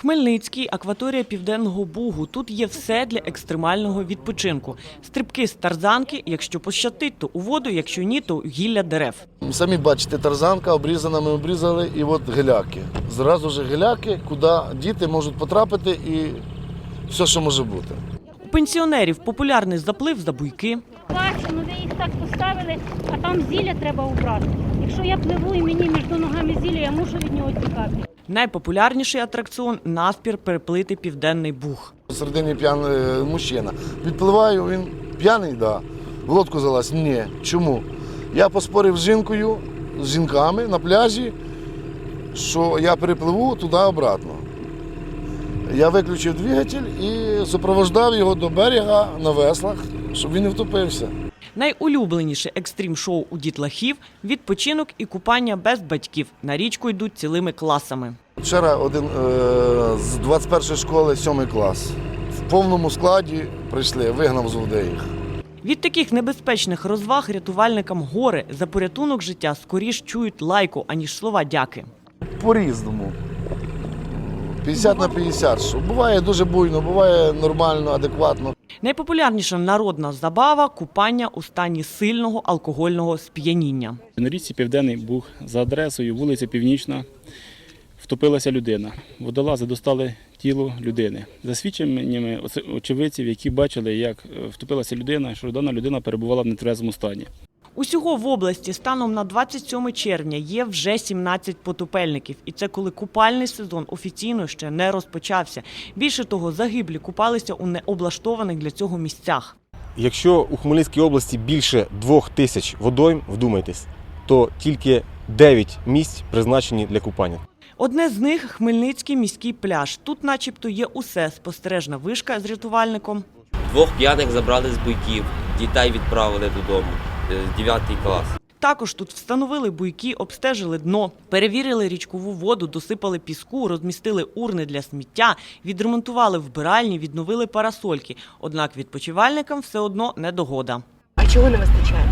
Хмельницький, акваторія Південного Бугу. Тут є все для екстремального відпочинку. Стрибки з тарзанки, якщо пощастить, то у воду, якщо ні, то гілля дерев. Самі бачите, тарзанка обрізана, ми обрізали, і от геляки. Зразу ж геляки, куди діти можуть потрапити і все, що може бути. У пенсіонерів популярний заплив за буйки. Бачу, ну ви їх так поставили, а там зілля треба убрати. Якщо я пливу і мені між ногами зілля, я мушу від нього тікати. Найпопулярніший атракціон наспір переплити Південний Буг. Посередині п'яний е, мужчина. Відпливаю, він п'яний, да. В лодку залазь. Ні. Чому? Я поспорив з жінкою, з жінками на пляжі, що я перепливу туди-обратно. Я виключив двигатель і супроводжав його до берега на веслах, щоб він не втопився. Найулюбленіше екстрім-шоу у дітлахів відпочинок і купання без батьків. На річку йдуть цілими класами. Вчора один е, з 21 школи, 7 клас. В повному складі прийшли, вигнав з води їх. Від таких небезпечних розваг рятувальникам гори за порятунок життя скоріш чують лайку, аніж слова дяки. По-різному. 50 на 50. Що буває дуже буйно, буває нормально, адекватно. Найпопулярніша народна забава купання у стані сильного алкогольного сп'яніння. На річці Південний Буг за адресою вулиця Північна втопилася людина. Водолази достали тіло людини. За свідченнями очевидців, які бачили, як е, втопилася людина, що дана людина перебувала в нетрезвому стані. Усього в області станом на 27 червня є вже 17 потопельників, і це коли купальний сезон офіційно ще не розпочався. Більше того, загиблі купалися у необлаштованих для цього місцях. Якщо у Хмельницькій області більше двох тисяч водойм, вдумайтесь, то тільки 9 місць призначені для купання. Одне з них Хмельницький міський пляж. Тут, начебто, є усе спостережна вишка з рятувальником. Двох п'яних забрали з буйків, дітей відправили додому. 9 клас. Також тут встановили буйки, обстежили дно, перевірили річкову воду, досипали піску, розмістили урни для сміття, відремонтували вбиральні, відновили парасольки. Однак відпочивальникам все одно не догода. А чого не вистачає?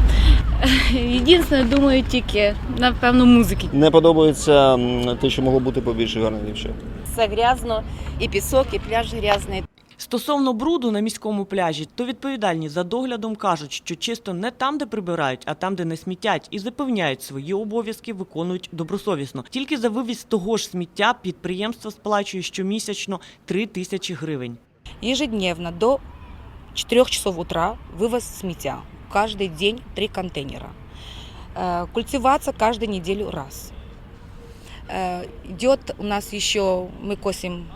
Єдине, думаю, тільки напевно музики. Не подобається те, що могло бути побільше гарніше. Все грязно, і пісок, і пляж грязний. Стосовно бруду на міському пляжі, то відповідальні за доглядом кажуть, що чисто не там, де прибирають, а там, де не смітять, і запевняють, свої обов'язки виконують добросовісно. Тільки за вивіз того ж сміття підприємство сплачує щомісячно 3 тисячі гривень. Ежедневно до 4 часов утра вывоз сметя. Каждый день три контейнера. Э, Культивация каждую неделю раз. Э, Идет у нас еще, мы косим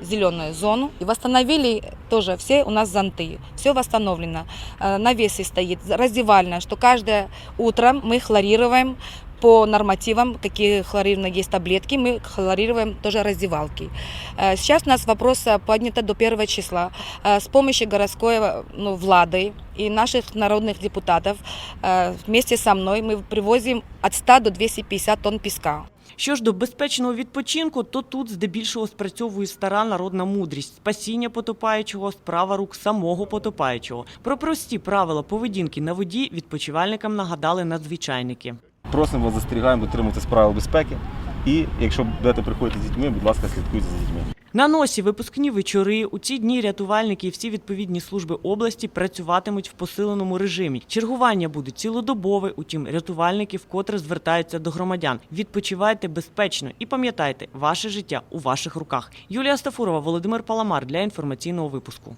зеленую зону. И восстановили тоже все у нас зонты. Все восстановлено. Э, Навесы стоит, раздевальная, что каждое утро мы хлорируем по нормативам, какие хлорированные есть таблетки, мы хлорируем тоже раздевалки. Э, Сейчас у нас вопрос э, поднято до 1 числа. Э, С помощью городской э, ну, влады и наших народных депутатов э, вместе со мной мы привозим от 100 до 250 тонн песка. Що ж до безпечного відпочинку, то тут здебільшого спрацьовує стара народна мудрість, спасіння потопаючого, справа рук самого потопаючого. Про прості правила поведінки на воді відпочивальникам нагадали надзвичайники. Просимо вас, застерігаємо дотримуватись правил безпеки. І якщо будете приходити з дітьми, будь ласка, слідкуйте за дітьми. На носі випускні вечори. У ці дні рятувальники і всі відповідні служби області працюватимуть в посиленому режимі. Чергування буде цілодобове. Утім, рятувальники вкотре звертаються до громадян. Відпочивайте безпечно і пам'ятайте, ваше життя у ваших руках. Юлія Стафурова, Володимир Паламар для інформаційного випуску.